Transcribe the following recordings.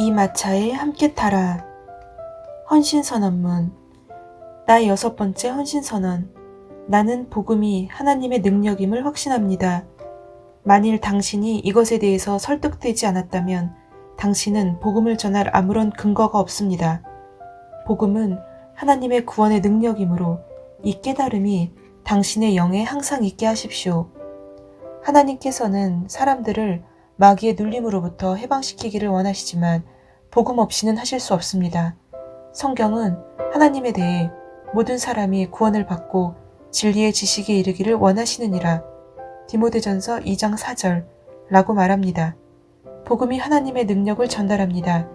이 마차에 함께 타라. 헌신선언문. 나의 여섯 번째 헌신선언. 나는 복음이 하나님의 능력임을 확신합니다. 만일 당신이 이것에 대해서 설득되지 않았다면 당신은 복음을 전할 아무런 근거가 없습니다. 복음은 하나님의 구원의 능력이므로 이 깨달음이 당신의 영에 항상 있게 하십시오. 하나님께서는 사람들을 마귀의 눌림으로부터 해방시키기를 원하시지만 복음 없이는 하실 수 없습니다. 성경은 하나님에 대해 모든 사람이 구원을 받고 진리의 지식에 이르기를 원하시느니라. 디모데전서 2장 4절 라고 말합니다. 복음이 하나님의 능력을 전달합니다.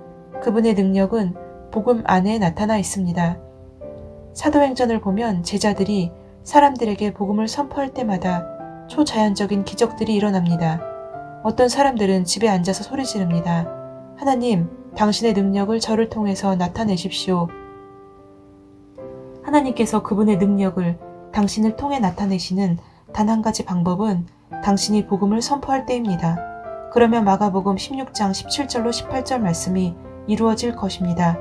그분의 능력은 복음 안에 나타나 있습니다. 사도행전을 보면 제자들이 사람들에게 복음을 선포할 때마다 초자연적인 기적들이 일어납니다. 어떤 사람들은 집에 앉아서 소리 지릅니다. 하나님, 당신의 능력을 저를 통해서 나타내십시오. 하나님께서 그분의 능력을 당신을 통해 나타내시는 단 한 가지 방법은 당신이 복음을 선포할 때입니다. 그러면 마가복음 16장 17절로 18절 말씀이 이루어질 것입니다.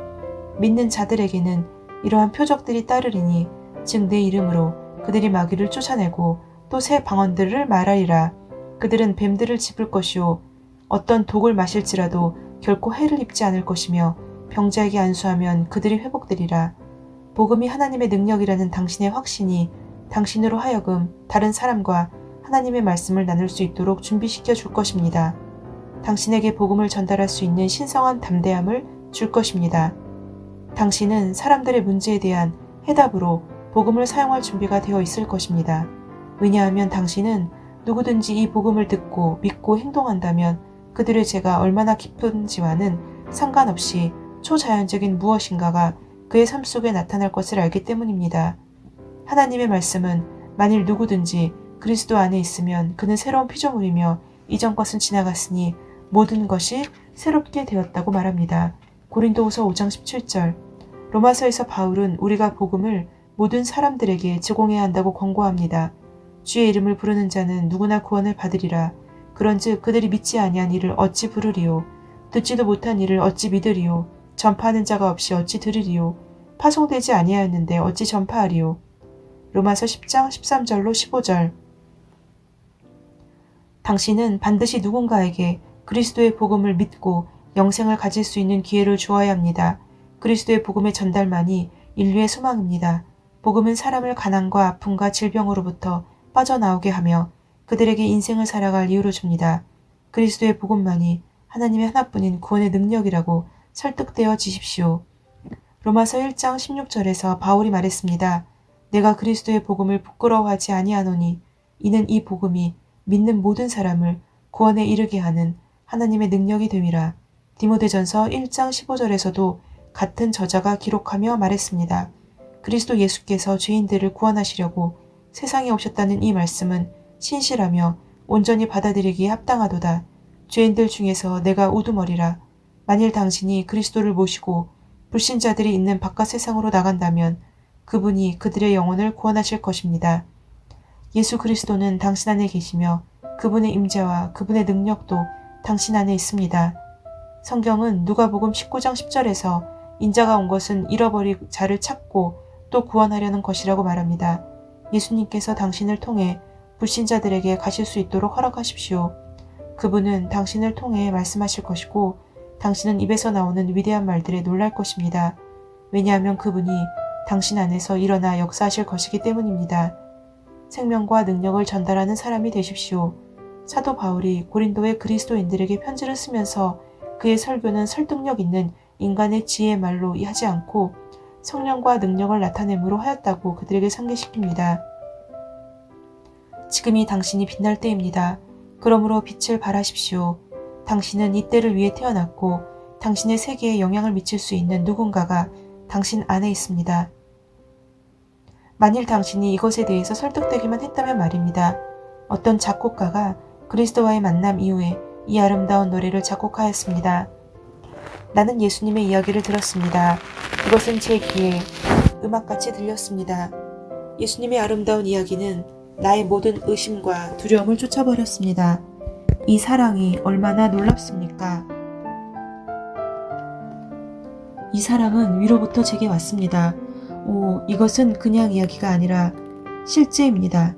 믿는 자들에게는 이러한 표적들이 따르리니 즉 내 이름으로 그들이 마귀를 쫓아내고 또 새 방언들을 말하리라. 그들은 뱀들을 집을 것이요 어떤 독을 마실지라도 결코 해를 입지 않을 것이며 병자에게 안수하면 그들이 회복되리라. 복음이 하나님의 능력이라는 당신의 확신이 당신으로 하여금 다른 사람과 하나님의 말씀을 나눌 수 있도록 준비시켜 줄 것입니다. 당신에게 복음을 전달할 수 있는 신성한 담대함을 줄 것입니다. 당신은 사람들의 문제에 대한 해답으로 복음을 사용할 준비가 되어 있을 것입니다. 왜냐하면 당신은 누구든지 이 복음을 듣고 믿고 행동한다면 그들의 죄가 얼마나 깊은지와는 상관없이 초자연적인 무엇인가가 그의 삶 속에 나타날 것을 알기 때문입니다. 하나님의 말씀은 만일 누구든지 그리스도 안에 있으면 그는 새로운 피조물이며 이전 것은 지나갔으니 모든 것이 새롭게 되었다고 말합니다. 고린도후서 5장 17절. 로마서에서 바울은 우리가 복음을 모든 사람들에게 제공해야 한다고 권고합니다. 주의 이름을 부르는 자는 누구나 구원을 받으리라. 그런즉 그들이 믿지 아니한 일을 어찌 부르리요 듣지도 못한 일을 어찌 믿으리요 전파하는 자가 없이 어찌 들으리요 파송되지 아니하였는데 어찌 전파하리요 로마서 10장 13절로 15절 당신은 반드시 누군가에게 그리스도의 복음을 믿고 영생을 가질 수 있는 기회를 주어야 합니다. 그리스도의 복음의 전달만이 인류의 소망입니다. 복음은 사람을 가난과 아픔과 질병으로부터 빠져나오게 하며 그들에게 인생을 살아갈 이유를 줍니다. 그리스도의 복음만이 하나님의 하나뿐인 구원의 능력이라고 설득되어 지십시오. 로마서 1장 16절에서 바울이 말했습니다. 내가 그리스도의 복음을 부끄러워하지 아니하노니 이는 이 복음이 믿는 모든 사람을 구원에 이르게 하는 하나님의 능력이 됨이라. 디모데전서 1장 15절에서도 같은 저자가 기록하며 말했습니다. 그리스도 예수께서 죄인들을 구원하시려고 세상에 오셨다는 이 말씀은 신실하며 온전히 받아들이기에 합당하도다. 죄인들 중에서 내가 우두머리라. 만일 당신이 그리스도를 모시고 불신자들이 있는 바깥 세상으로 나간다면 그분이 그들의 영혼을 구원하실 것입니다. 예수 그리스도는 당신 안에 계시며 그분의 임재와 그분의 능력도 당신 안에 있습니다. 성경은 누가복음 19장 10절에서 인자가 온 것은 잃어버린 자를 찾고 또 구원하려는 것이라고 말합니다. 예수님께서 당신을 통해 불신자들에게 가실 수 있도록 허락하십시오. 그분은 당신을 통해 말씀하실 것이고 당신은 입에서 나오는 위대한 말들에 놀랄 것입니다. 왜냐하면 그분이 당신 안에서 일어나 역사하실 것이기 때문입니다. 생명과 능력을 전달하는 사람이 되십시오. 사도 바울이 고린도의 그리스도인들에게 편지를 쓰면서 그의 설교는 설득력 있는 인간의 지혜의 말로 하지 않고 성령과 능력을 나타내므로 하였다고 그들에게 상기시킵니다. 지금이 당신이 빛날 때입니다. 그러므로 빛을 발하십시오. 당신은 이 때를 위해 태어났고 당신의 세계에 영향을 미칠 수 있는 누군가가 당신 안에 있습니다. 만일 당신이 이것에 대해서 설득되기만 했다면 말입니다. 어떤 작곡가가 그리스도와의 만남 이후에 이 아름다운 노래를 작곡하였습니다. 나는 예수님의 이야기를 들었습니다. 그것은 제 귀에 음악같이 들렸습니다. 예수님의 아름다운 이야기는 나의 모든 의심과 두려움을 쫓아버렸습니다. 이 사랑이 얼마나 놀랍습니까? 이 사랑은 위로부터 제게 왔습니다. 오, 이것은 그냥 이야기가 아니라 실제입니다.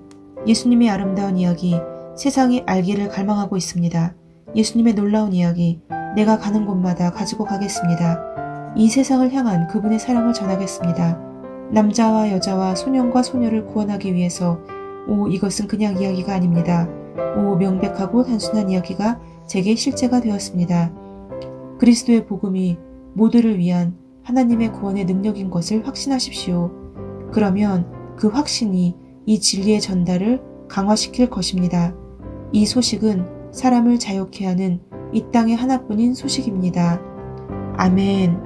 예수님의 아름다운 이야기, 세상이 알기를 갈망하고 있습니다. 예수님의 놀라운 이야기, 내가 가는 곳마다 가지고 가겠습니다. 이 세상을 향한 그분의 사랑을 전하겠습니다. 남자와 여자와 소년과 소녀를 구원하기 위해서, 오, 이것은 그냥 이야기가 아닙니다. 오, 명백하고 단순한 이야기가 제게 실제가 되었습니다. 그리스도의 복음이 모두를 위한 하나님의 구원의 능력인 것을 확신하십시오. 그러면 그 확신이 이 진리의 전달을 강화시킬 것입니다. 이 소식은 사람을 자유케 하는 이 땅의 하나뿐인 소식입니다. 아멘.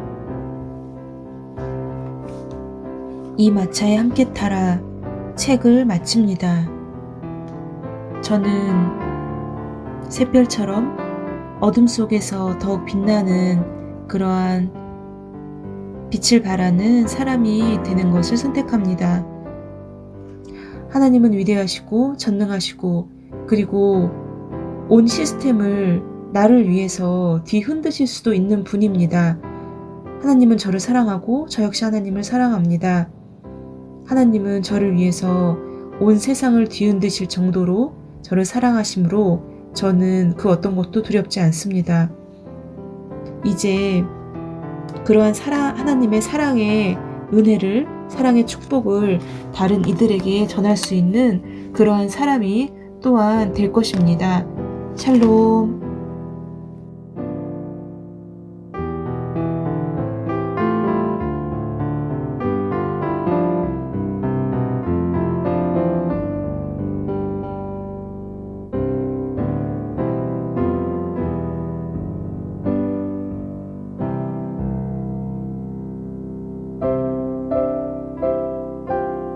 이 마차에 함께 타라 책을 마칩니다. 저는 샛별처럼 어둠 속에서 더욱 빛나는 그러한 빛을 발하는 사람이 되는 것을 선택합니다. 하나님은 위대하시고 전능하시고 그리고 온 시스템을 나를 위해서 뒤흔드실 수도 있는 분입니다. 하나님은 저를 사랑하고 저 역시 하나님을 사랑합니다. 하나님은 저를 위해서 온 세상을 뒤흔드실 정도로 저를 사랑하심으로 저는 그 어떤 것도 두렵지 않습니다. 이제 그러한 사랑, 하나님의 사랑의 은혜를, 사랑의 축복을 다른 이들에게 전할 수 있는 그러한 사람이 또한 될 것입니다. 샬롬.